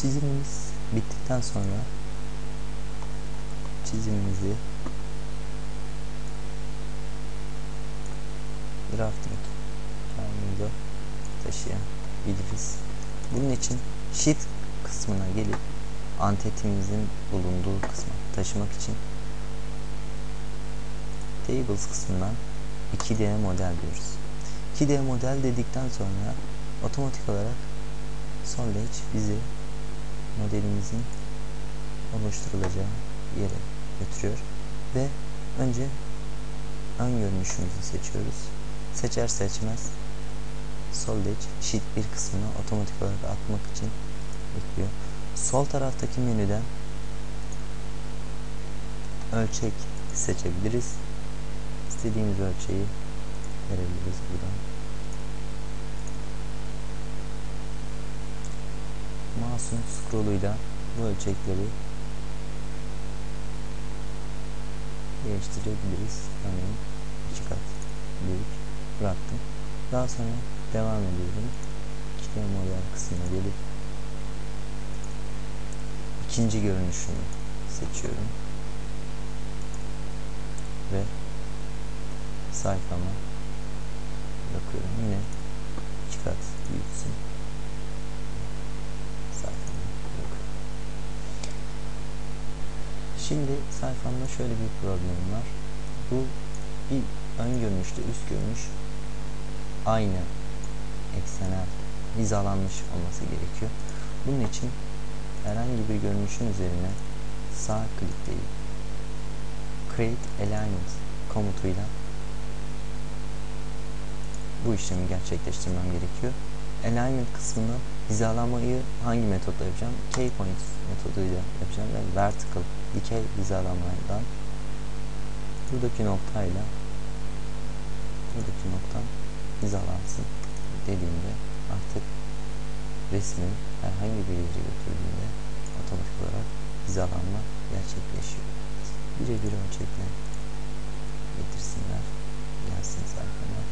Çizimimiz bittikten sonra çizimimizi drafting kağıdımıza taşıyabiliriz. Bunun için sheet kısmına gelip antetimizin bulunduğu kısma taşımak için tables kısmından 2D model diyoruz. 2D model dedikten sonra otomatik olarak Solage bizi modelimizin oluşturulacağı yere götürüyor ve önce ön görünüşümüzü seçiyoruz. Seçer seçmez Solage Sheet 1 kısmına otomatik olarak atmak için bekliyor. Sol taraftaki menüden ölçek seçebiliriz. İstediğimiz ölçeği verebiliriz buradan. Mouse'un scroll'uyla bu ölçekleri değiştirebiliriz. Örneğin iki kat büyük bıraktım. Daha sonra devam ediyorum. 2D model kısmına gelip ikinci görünüşümü seçiyorum. Ve sayfama bakıyorum. Yine iki kat büyütsün. Sayfama bakıyorum. Şimdi sayfamda şöyle bir problem var. Bu bir ön görünüşte üst görünüş aynı eksenel hizalanmış olması gerekiyor. Bunun için herhangi bir görünüşün üzerine sağ klikleyip Create Alignment komutuyla bu işlemi gerçekleştirmem gerekiyor alignment kısmında hizalanmayı hangi metotla yapacağım? K-point metoduyla yapacağım ve vertical dikey hizalanmadan buradaki noktayla buradaki noktam hizalansın dediğimde artık resmin herhangi bir yere götürdüğünde otomatik olarak hizalanma gerçekleşiyor. Birebir ölçekle getirsinler. Gelsin arkama.